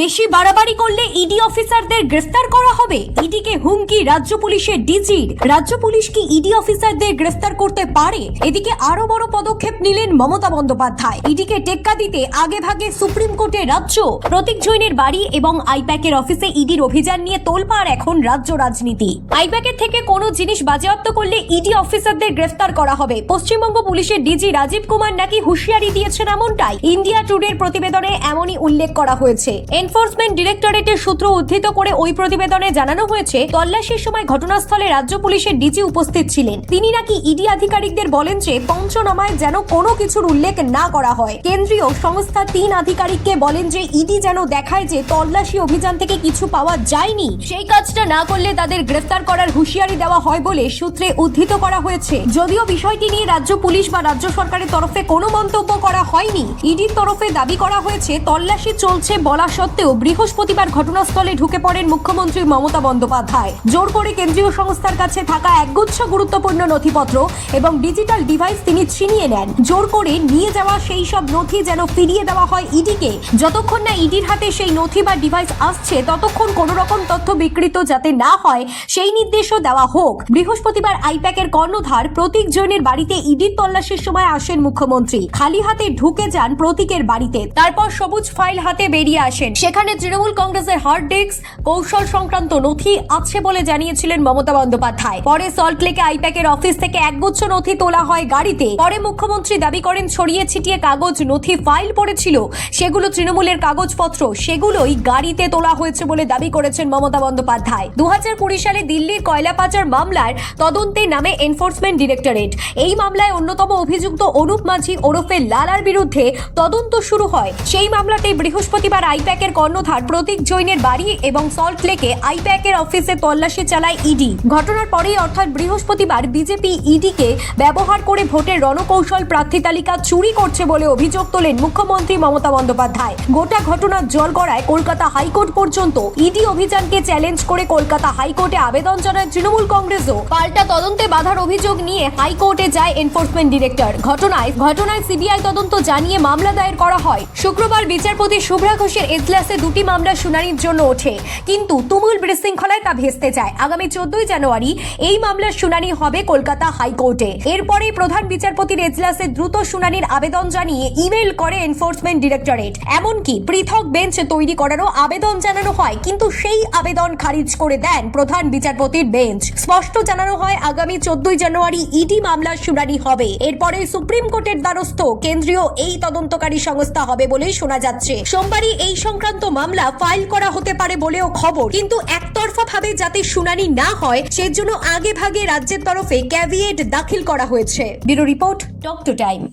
বেশি বাড়াবাড়ি করলে ইডি অফিসারদের গ্রেফতার করা হবে। ইডিকে হুমকি, রাজ্য পুলিশের ডিজির। রাজ্য পুলিশ কি ইডি অফিসারদের গ্রেফতার করতে পারে? এদিকে আরও বড় পদক্ষেপ নিলেন মমতা বন্দ্যোপাধ্যায়। ইডিকে টেক্কা দিতে আগে ভাগে সুপ্রিম কোর্টে রাজ্য, প্রতীক জৈনের বাড়ি এবং আইপ্যাকের অফিসে ইডির অভিযান নিয়ে তোলপাড় এখন রাজ্য রাজনীতি। আইপ্যাকের থেকে কোনো জিনিস বাজেয়াপ্ত করলে ইডি অফিসারদের গ্রেফতার করা হবে। পশ্চিমবঙ্গ পুলিশের ডিজি রাজীব কুমার নাকি হুঁশিয়ারি দিয়েছেন এমনটাই। ইন্ডিয়া টুডের প্রতিবেদনে এমনই উল্লেখ করা হয়েছে। এনফোর্সমেন্ট ডিরেক্টরেটের সূত্র উদ্ধৃত করে ওই প্রতিবেদনে জানানো হয়েছে, তল্লাশির সময় ঘটনাস্থলে রাজ্য পুলিশের ডিজি উপস্থিত ছিলেন। তিনি নাকি ইডি আধিকারিকদের বলেন যে, পঞ্চনামায় যেন কোনো কিছুর উল্লেখ না করা হয়। কেন্দ্রীয় সংস্থা তিন আধিকারিককে বলেন যে, ইডি যেন দেখায় যে, তল্লাশি অভিযান থেকে কিছু পাওয়া যায়নি। সেই কাজটা না করলে তাদের গ্রেফতার করার হুঁশিয়ারি দেওয়া হয় বলে সূত্রে উদ্ধৃত করা হয়েছে। যদিও বিষয়টি নিয়ে রাজ্য পুলিশ বা রাজ্য সরকারের তরফে কোনো মন্তব্য করা হয়নি। ইডির তরফে দাবি করা হয়েছে, তল্লাশি চলছে বলা সত্ত্বেও বৃহস্পতিবার ঘটনাস্থলে ঢুকে পড়েন মুখ্যমন্ত্রী মমতা বন্দ্যোপাধ্যায়। জোর করে কেন্দ্রীয় সংস্থার কাছে থাকা একগুচ্ছ গুরুত্বপূর্ণ নথিপত্র এবং ডিজিটাল ডিভাইস তিনি ছিনিয়ে নেন। জোর করে নিয়ে যাওয়া সেই সব নথি যেন ফিরিয়ে দেওয়া হয় ইডিকে। যতক্ষণ না ইডির হাতে সেই নথি বা ডিভাইস আসছে, ততক্ষণ কোনো রকম তথ্য বিকৃত যাতে না হয়, সেই নির্দেশও দেওয়া হোক। বৃহস্পতিবার আইপ্যাকের কর্ণধার প্রতীক জৈনের বাড়িতে ইডির তল্লাশির সময় আসেন মুখ্যমন্ত্রী। খালি হাতে ঢুকে যান প্রতীকের বাড়িতে। তারপর সবুজ ফাইল হাতে বেরিয়ে আসেন। সেখানে তৃণমূল কংগ্রেসের হার্ড ডিস্ক কৌশল সংক্রান্ত নথি আছে বলে জানিয়েছিলেন মমতা বন্দ্যোপাধ্যায়। পরে সল্টলেকে আইপ্যাকের অফিস থেকে একগুচ্ছ নথি তোলা হয় গাড়িতে। পরে মুখ্যমন্ত্রী দাবি করেন, ছড়িয়ে ছিটিয়ে কাগজ, নথি ফাইল পড়েছিল। সেগুলো তৃণমূলের কাগজপত্র, সেগুলোই গাড়িতে তোলা হয়েছে বলে দাবি করেছেন মমতা বন্দ্যোপাধ্যায়। দু হাজার কুড়ি সালে দিল্লির কয়লা পাচার মামলার তদন্তে নামে এনফোর্সমেন্ট ডিরেক্টরেট এই মামলায় অন্যতম অভিযুক্ত অনুপ মাঝি ওরফে লালার বিরুদ্ধে তদন্ত শুরু হয়। সেই মামলাতে বৃহস্পতিবার আইপ্যাকের কর্ণধার প্রতীক জৈনের বাড়ি এবং সল্ট লেকে আইপ্যাকের অফিসে তল্লাশি চালায় ইডি। ঘটনার পরেই অর্থাৎ বৃহস্পতিবার বিজেপি ইডিকে ব্যবহার করে ভোটের রণকৌশল প্রার্থী তালিকা চুরি করছে বলে অভিযোগ তোলেন মুখ্যমন্ত্রী মমতা বন্দ্যোপাধ্যায়। গোটা ঘটনার জল গড়ায় কলকাতা হাইকোর্ট পর্যন্ত ইডি অভিযানকে চ্যালেঞ্জ করে কলকাতা হাইকোর্টে আবেদন জানায় তৃণমূল কংগ্রেসও। পাল্টা তদন্তে বাধার অভিযোগ নিয়ে হাইকোর্টে যায় এনফোর্সমেন্ট ডিরেক্টর। ঘটনায় ঘটনায় সিবিআই তদন্ত জানিয়ে মামলা দায়ের করা হয়। শুক্রবার বিচারপতি শুভ্রা ঘোষের এজলাসে দুটি মামলা শুনানির জন্য ওঠে। কিন্তু তুমুল বিশৃঙ্খলায় তা ভেস্তে যায়। আগামী চোদ্দই জানুয়ারি এই মামলার শুনানি হবে কলকাতা হাইকোর্টে। এরপরে প্রধান বিচারপতির এজলাসে দ্রুত শুনানির আবেদন জানিয়ে ইমেল করে এনফোর্সমেন্ট ডিরেক্টরেট। এমনকি পৃথক বেঞ্চ তৈরি করারও আবেদন জানানো হয়, কিন্তু সেই আবেদন খারিজ করে দেন প্রধান বিচারপতির বেঞ্চ। স্পষ্ট জানানো হয়, আগামী চোদ্দই জানুয়ারি ইডি মামলার শুনানি হবে। এরপরে সুপ্রিম কোর্টের দ্বারস্থ কেন্দ্রীয় এই তদন্তকারী সংস্থা হবে বলেই শোনা যাচ্ছে। সোমবারই এই সংক্রান্ত মামলা ফাইল করা হতে পারে বলেও খবর। কিন্তু একতরফা ভাবে যাতে শুনানি না হয়, সেজন্য আগে ভাগে রাজ্যের তরফে ক্যাভিয়েট দাখিল করা হয়েছে। Bureau report talk to time.